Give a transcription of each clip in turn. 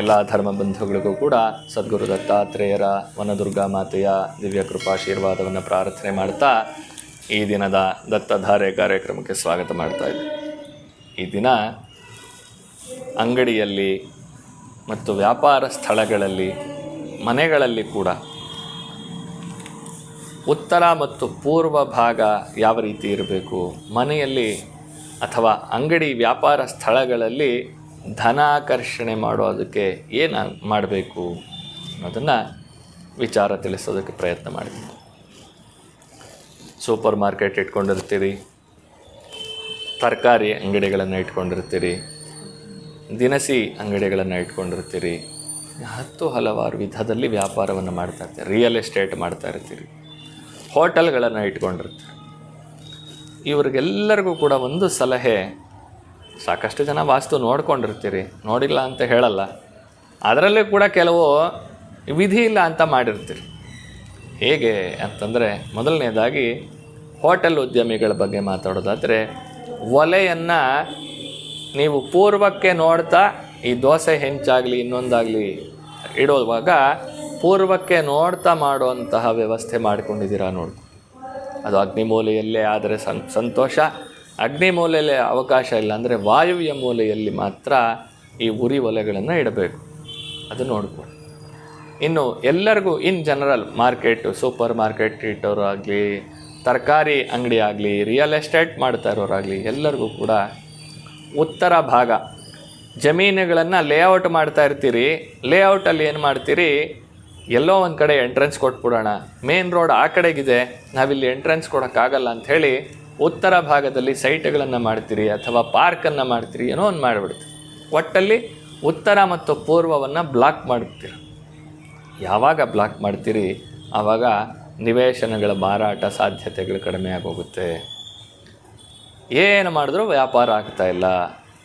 ಎಲ್ಲ ಧರ್ಮ ಬಂಧುಗಳಿಗೂ ಕೂಡ ಸದ್ಗುರು ದತ್ತಾತ್ರೇಯರ ವನದುರ್ಗಾ ಮಾತೆಯ ದಿವ್ಯ ಕೃಪಾಶೀರ್ವಾದವನ್ನು ಪ್ರಾರ್ಥನೆ ಮಾಡ್ತಾ ಈ ದಿನದ ದತ್ತಧಾರೆ ಕಾರ್ಯಕ್ರಮಕ್ಕೆ ಸ್ವಾಗತ ಮಾಡ್ತಾ ಇದ್ದೆ. ಈ ದಿನ ಅಂಗಡಿಯಲ್ಲಿ ಮತ್ತು ವ್ಯಾಪಾರ ಸ್ಥಳಗಳಲ್ಲಿ, ಮನೆಗಳಲ್ಲಿ ಕೂಡ ಉತ್ತರ ಮತ್ತು ಪೂರ್ವ ಭಾಗ ಯಾವ ರೀತಿ ಇರಬೇಕು, ಮನೆಯಲ್ಲಿ ಅಥವಾ ಅಂಗಡಿ ವ್ಯಾಪಾರ ಸ್ಥಳಗಳಲ್ಲಿ ಧನಾಕರ್ಷಣೆ ಮಾಡೋದಕ್ಕೆ ಏನು ಮಾಡಬೇಕು ಅನ್ನೋದನ್ನು ವಿಚಾರ ತಿಳಿಸೋದಕ್ಕೆ ಪ್ರಯತ್ನ ಮಾಡಿದ್ದೀನಿ ಸೂಪರ್ ಮಾರ್ಕೆಟ್ ಇಟ್ಕೊಂಡಿರ್ತೀರಿ. ತರಕಾರಿ ಅಂಗಡಿಗಳನ್ನು ಇಟ್ಕೊಂಡಿರ್ತೀರಿ. ದಿನಸಿ ಅಂಗಡಿಗಳನ್ನು ಇಟ್ಕೊಂಡಿರ್ತೀರಿ. ಹತ್ತು ಹಲವಾರು ವಿಧದಲ್ಲಿ ವ್ಯಾಪಾರವನ್ನು ಮಾಡ್ತಾ ಇರ್ತೀರಿ. ರಿಯಲ್ ಎಸ್ಟೇಟ್ ಮಾಡ್ತಾ ಇರ್ತೀರಿ. ಹೋಟೆಲ್ಗಳನ್ನು ಇಟ್ಕೊಂಡಿರ್ತೀರಿ. ಇವ್ರಿಗೆಲ್ಲರಿಗೂ ಕೂಡ ಒಂದು ಸಲಹೆ ಸಾಕಷ್ಟು ಜನ ವಾಸ್ತು ನೋಡ್ಕೊಂಡಿರ್ತೀರಿ, ನೋಡಿಲ್ಲ ಅಂತ ಹೇಳಲ್ಲ. ಅದರಲ್ಲೂ ಕೂಡ ಕೆಲವು ವಿಧಿ ಇಲ್ಲ ಅಂತ ಮಾಡಿರ್ತೀರಿ. ಹೇಗೆ ಅಂತಂದರೆ, ಮೊದಲನೇದಾಗಿ ಹೋಟೆಲ್ ಉದ್ಯಮಿಗಳ ಬಗ್ಗೆ ಮಾತಾಡೋದಾದರೆ, ಒಲೆಯನ್ನು ನೀವು ಪೂರ್ವಕ್ಕೆ ನೋಡ್ತಾ ಈ ದೋಸೆ ಹೆಂಚಾಗಲಿ, ಇನ್ನೊಂದಾಗಲಿ ಇಡೋವಾಗ ಪೂರ್ವಕ್ಕೆ ನೋಡ್ತಾ ಮಾಡುವಂತಹ ವ್ಯವಸ್ಥೆ ಮಾಡ್ಕೊಂಡಿದ್ದೀರಾ ನೋಡಿ ಅದು ಅಗ್ನಿಮೂಲೆಯಲ್ಲೇ ಆದರೆ ಸಂ ಸಂತೋಷ ಅಗ್ನಿಮೂಲೆಯಲ್ಲೇ ಅವಕಾಶ ಇಲ್ಲ ಅಂದರೆ ವಾಯುವ್ಯ ಮೂಲೆಯಲ್ಲಿ ಮಾತ್ರ ಈ ಉರಿ ಒಲೆಗಳನ್ನು ಇಡಬೇಕು. ಅದು ನೋಡ್ಬೋದು ಇನ್ನು ಎಲ್ಲರಿಗೂ in general market super market ಇಟ್ಟವರು ಆಗಲಿ ತರಕಾರಿ ಅಂಗಡಿ ಆಗಲಿ ರಿಯಲ್ ಎಸ್ಟೇಟ್ ಮಾಡ್ತಾ ಇರೋರಾಗಲಿ, ಎಲ್ಲರಿಗೂ ಕೂಡ ಉತ್ತರ ಭಾಗ. ಜಮೀನುಗಳನ್ನು ಲೇಔಟ್ ಮಾಡ್ತಾ ಇರ್ತೀರಿ. ಲೇಔಟಲ್ಲಿ ಏನು ಮಾಡ್ತೀರಿ? ಎಲ್ಲೋ ಒಂದು ಕಡೆ ಎಂಟ್ರೆನ್ಸ್ ಕೊಟ್ಬಿಡೋಣ. ಮೇನ್ ರೋಡ್ ಆ ಕಡೆಗಿದೆ. ನಾವಿಲ್ಲಿ ಎಂಟ್ರೆನ್ಸ್ ಕೊಡೋಕ್ಕಾಗಲ್ಲ ಅಂಥೇಳಿ ಉತ್ತರ ಭಾಗದಲ್ಲಿ ಸೈಟ್ಗಳನ್ನು ಮಾಡ್ತೀರಿ ಅಥವಾ ಪಾರ್ಕನ್ನು ಮಾಡ್ತೀರಿ ಏನೋ ಒಂದು ಮಾಡಿಬಿಡ್ತೀರಿ ಒಟ್ಟಲ್ಲಿ ಉತ್ತರ ಮತ್ತು ಪೂರ್ವವನ್ನು ಬ್ಲಾಕ್ ಮಾಡ್ತೀರಿ. ಯಾವಾಗ ಬ್ಲಾಕ್ ಮಾಡ್ತೀರಿ? ಆವಾಗ ನಿವೇಶನಗಳ ಮಾರಾಟ ಸಾಧ್ಯತೆಗಳು ಕಡಿಮೆ ಆಗೋಗುತ್ತೆ. ಏನು ಮಾಡಿದ್ರೂ ವ್ಯಾಪಾರ ಆಗ್ತಾ ಇಲ್ಲ.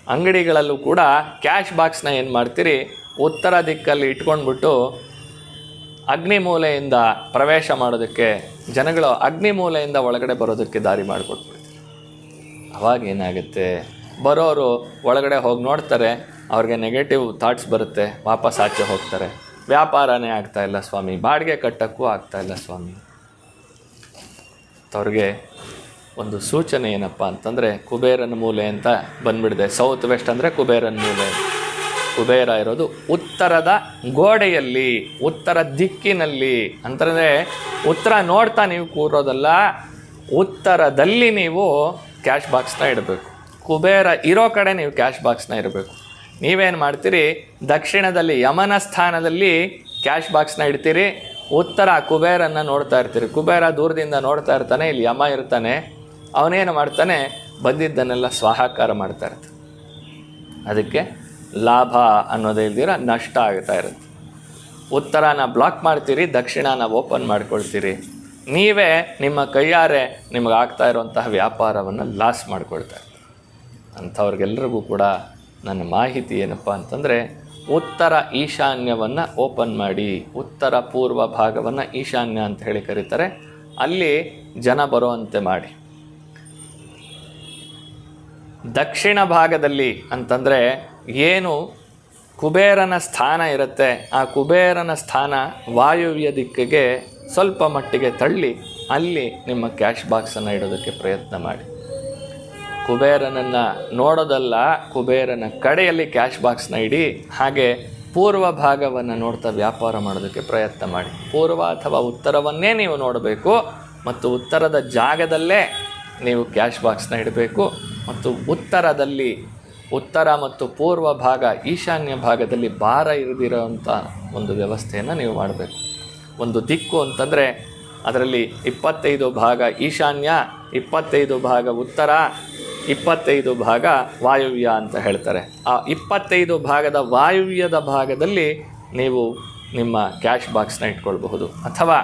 ಅಂಗಡಿಗಳಲ್ಲೂ ಕೂಡ ಕ್ಯಾಶ್ ಬಾಕ್ಸ್ನ ಏನು ಮಾಡ್ತೀರಿ? ಉತ್ತರ ದಿಕ್ಕಲ್ಲಿ ಇಟ್ಕೊಂಡ್ಬಿಟ್ಟು ಅಗ್ನಿ ಮೂಲೆಯಿಂದ ಪ್ರವೇಶ ಮಾಡೋದಕ್ಕೆ, ಜನಗಳು ಅಗ್ನಿ ಮೂಲೆಯಿಂದ ಒಳಗಡೆ ಬರೋದಕ್ಕೆ ದಾರಿ ಮಾಡಿಕೊಟ್ಬಿಡ್ತಾರೆ ಅವಾಗ ಏನಾಗುತ್ತೆ? ಬರೋರು ಒಳಗಡೆ ಹೋಗಿ ನೋಡ್ತಾರೆ, ಅವ್ರಿಗೆ ನೆಗೆಟಿವ್ ಥಾಟ್ಸ್ ಬರುತ್ತೆ, ವಾಪಸ್ ಆಚೆ ಹೋಗ್ತಾರೆ. ವ್ಯಾಪಾರನೇ ಆಗ್ತಾ ಇಲ್ಲ ಸ್ವಾಮಿ, ಬಾಡಿಗೆ ಕಟ್ಟೋಕ್ಕೂ ಆಗ್ತಾ ಇಲ್ಲ ಸ್ವಾಮಿ. ಅವ್ರಿಗೆ ಒಂದು ಸೂಚನೆ ಏನಪ್ಪ ಅಂತಂದರೆ, ಕುಬೇರನ ಮೂಲೆ ಅಂತ ಬಂದ್ಬಿಡಿದೆ. ಸೌತ್ ವೆಸ್ಟ್ ಅಂದರೆ ಕುಬೇರನ ಮೂಲೆ. ಕುಬೇರ ಇರೋದು ಉತ್ತರದ ಗೋಡೆಯಲ್ಲಿ, ಉತ್ತರ ದಿಕ್ಕಿನಲ್ಲಿ. ಅಂತಂದರೆ ಉತ್ತರ ನೋಡ್ತಾ ನೀವು ಕೂರೋದಲ್ಲ, ಉತ್ತರದಲ್ಲಿ ನೀವು ಕ್ಯಾಶ್ ಬಾಕ್ಸ್ನ ಇಡಬೇಕು. ಕುಬೇರ ಇರೋ ಕಡೆ ನೀವು ಕ್ಯಾಶ್ ಬಾಕ್ಸ್ನ ಇರಬೇಕು ನೀವೇನು ಮಾಡ್ತೀರಿ? ದಕ್ಷಿಣದಲ್ಲಿ ಯಮನ ಸ್ಥಾನದಲ್ಲಿ ಕ್ಯಾಶ್ ಬಾಕ್ಸ್ನ ಇಡ್ತೀರಿ. ಉತ್ತರ ಕುಬೇರನ್ನು ನೋಡ್ತಾ ಇರ್ತೀರಿ. ಕುಬೇರ ದೂರದಿಂದ ನೋಡ್ತಾ ಇರ್ತಾನೆ, ಇಲ್ಲಿ ಯಮ ಇರ್ತಾನೆ. ಅವನೇನು ಮಾಡ್ತಾನೆ? ಬಂದಿದ್ದನ್ನೆಲ್ಲ ಸ್ವಾಹಾಕಾರ ಮಾಡ್ತಾ ಇರ್ತಾನೆ. ಅದಕ್ಕೆ ಲಾಭ ಅನ್ನೋದೇ ಇಲ್ದಿರ ನಷ್ಟ ಆಗ್ತಾ ಇರುತ್ತೆ. ಉತ್ತರನ ಬ್ಲಾಕ್ ಮಾಡ್ತೀರಿ, ದಕ್ಷಿಣನ ಓಪನ್ ಮಾಡ್ಕೊಳ್ತೀರಿ. ನೀವೇ ನಿಮ್ಮ ಕೈಯಾರೆ ನಿಮಗೆ ಆಗ್ತಾ ಇರುವಂತಹ ವ್ಯಾಪಾರವನ್ನು ಲಾಸ್ ಮಾಡ್ಕೊಳ್ತಾರೆ ಅಂಥವ್ರಿಗೆಲ್ರಿಗೂ ಕೂಡ ನನ್ನ ಮಾಹಿತಿ ಏನಪ್ಪ ಅಂತಂದರೆ, ಉತ್ತರ ಈಶಾನ್ಯವನ್ನು ಓಪನ್ ಮಾಡಿ, ಉತ್ತರ ಪೂರ್ವ ಭಾಗವನ್ನು ಈಶಾನ್ಯ ಅಂತ ಹೇಳಿ ಕರೀತಾರೆ. ಅಲ್ಲಿ ಜನ ಬರುವಂತೆ ಮಾಡಿ. ದಕ್ಷಿಣ ಭಾಗದಲ್ಲಿ ಅಂತಂದರೆ ಏನು ಕುಬೇರನ ಸ್ಥಾನ ಇರುತ್ತೆ, ಆ ಕುಬೇರನ ಸ್ಥಾನ ವಾಯುವ್ಯ ದಿಕ್ಕಿಗೆ ಸ್ವಲ್ಪ ಮಟ್ಟಿಗೆ ತಳ್ಳಿ, ಅಲ್ಲಿ ನಿಮ್ಮ ಕ್ಯಾಶ್ ಬಾಕ್ಸನ್ನು ಇಡೋದಕ್ಕೆ ಪ್ರಯತ್ನ ಮಾಡಿ. ಕುಬೇರನನ್ನು ನೋಡೋದಲ್ಲ, ಕುಬೇರನ ಕಡೆಯಲ್ಲಿ ಕ್ಯಾಶ್ ಬಾಕ್ಸ್ನ ಇಡಿ, ಹಾಗೆ ಪೂರ್ವ ಭಾಗವನ್ನು ನೋಡ್ತಾ ವ್ಯಾಪಾರ ಮಾಡೋದಕ್ಕೆ ಪ್ರಯತ್ನ ಮಾಡಿ. ಪೂರ್ವ ಅಥವಾ ಉತ್ತರವನ್ನೇ ನೀವು ನೋಡಬೇಕು, ಮತ್ತು ಉತ್ತರದ ಜಾಗದಲ್ಲೇ ನೀವು ಕ್ಯಾಶ್ ಬಾಕ್ಸ್ನ ಇಡಬೇಕು, ಮತ್ತು ಉತ್ತರದಲ್ಲಿ ಉತ್ತರ ಮತ್ತು ಪೂರ್ವ ಭಾಗ ಈಶಾನ್ಯ ಭಾಗದಲ್ಲಿ ಭಾರ ಇರದಿರೋಂಥ ಒಂದು ವ್ಯವಸ್ಥೆಯನ್ನು ನೀವು ಮಾಡಬೇಕು. ಒಂದು ದಿಕ್ಕು ಅಂತಂದರೆ ಅದರಲ್ಲಿ ಇಪ್ಪತ್ತೈದು ಭಾಗ ಈಶಾನ್ಯ, ಇಪ್ಪತ್ತೈದು ಭಾಗ ಉತ್ತರ, ಇಪ್ಪತ್ತೈದು ಭಾಗ ವಾಯುವ್ಯ ಅಂತ ಹೇಳ್ತಾರೆ. ಆ ಇಪ್ಪತ್ತೈದು ಭಾಗದ ವಾಯುವ್ಯದ ಭಾಗದಲ್ಲಿ ನೀವು ನಿಮ್ಮ ಕ್ಯಾಶ್ ಬಾಕ್ಸ್ನ ಇಟ್ಕೊಳ್ಬಹುದು. ಅಥವಾ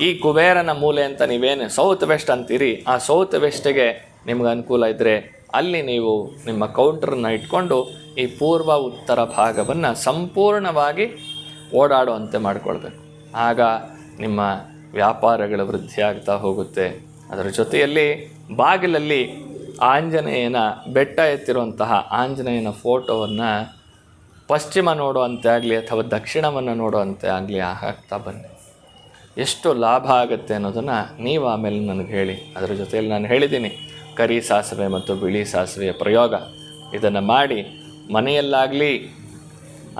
ಈ ಕುಬೇರನ ಮೂಲೆ ಅಂತ ನೀವೇನು ಸೌತ್ ವೆಸ್ಟ್ ಅಂತೀರಿ, ಆ ಸೌತ್ ವೆಸ್ಟ್ಗೆ ನಿಮ್ಗೆ ಅನುಕೂಲ ಇದ್ದರೆ ಅಲ್ಲಿ ನೀವು ನಿಮ್ಮ ಕೌಂಟ್ರನ್ನ ಇಟ್ಕೊಂಡು ಈ ಪೂರ್ವ ಉತ್ತರ ಭಾಗವನ್ನು ಸಂಪೂರ್ಣವಾಗಿ ಓಡಾಡುವಂತೆ ಮಾಡಿಕೊಳ್ಬೇಕು. ಆಗ ನಿಮ್ಮ ವ್ಯಾಪಾರಗಳ ವೃದ್ಧಿಯಾಗ್ತಾ ಹೋಗುತ್ತೆ. ಅದರ ಜೊತೆಯಲ್ಲಿ ಬಾಗಿಲಲ್ಲಿ ಆಂಜನೇಯನ ಬೆಟ್ಟ ಎತ್ತಿರುವಂತಹ ಆಂಜನೇಯನ ಫೋಟೋವನ್ನು ಪಶ್ಚಿಮ ನೋಡುವಂತೆ ಆಗಲಿ ಅಥವಾ ದಕ್ಷಿಣವನ್ನು ನೋಡುವಂತೆ ಆಗಲಿ ಹಾಕ್ತಾ ಬನ್ನಿ. ಎಷ್ಟು ಲಾಭ ಆಗುತ್ತೆ ಅನ್ನೋದನ್ನು ನೀವು ಆಮೇಲೆ ನನಗೆ ಹೇಳಿ. ಅದರ ಜೊತೆಯಲ್ಲಿ ನಾನು ಹೇಳಿದ್ದೀನಿ. ಕರಿ ಸಾಸಿವೆ ಮತ್ತು ಬಿಳಿ ಸಾಸಿವೆಯ ಪ್ರಯೋಗ. ಇದನ್ನು ಮಾಡಿ ಮನೆಯಲ್ಲಾಗಲಿ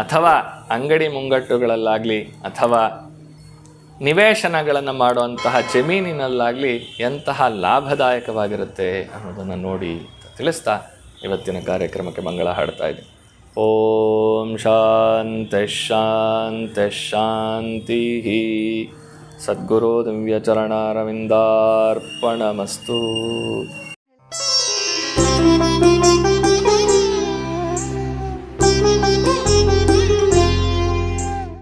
ಅಥವಾ ಅಂಗಡಿ ಮುಂಗಟ್ಟುಗಳಲ್ಲಾಗಲಿ ಅಥವಾ ನಿವೇಶನಗಳನ್ನು ಮಾಡುವಂತಹ ಜಮೀನಿನಲ್ಲಾಗಲಿ ಎಂತಹ ಲಾಭದಾಯಕವಾಗಿರುತ್ತೆ ಅನ್ನೋದನ್ನು ನೋಡಿ ತಿಳಿಸ್ತಾ ಇವತ್ತಿನ ಕಾರ್ಯಕ್ರಮಕ್ಕೆ ಮಂಗಳ ಹಾಡ್ತಾ ಇದೆ ಓಂ ಶಾಂತಿ ಶಾಂತಿ ಶಾಂತಿ ಸದ್ಗುರು ದಿವ್ಯಚರಣಾರವಿಂದಾರ್ಪಣಮಸ್ತು.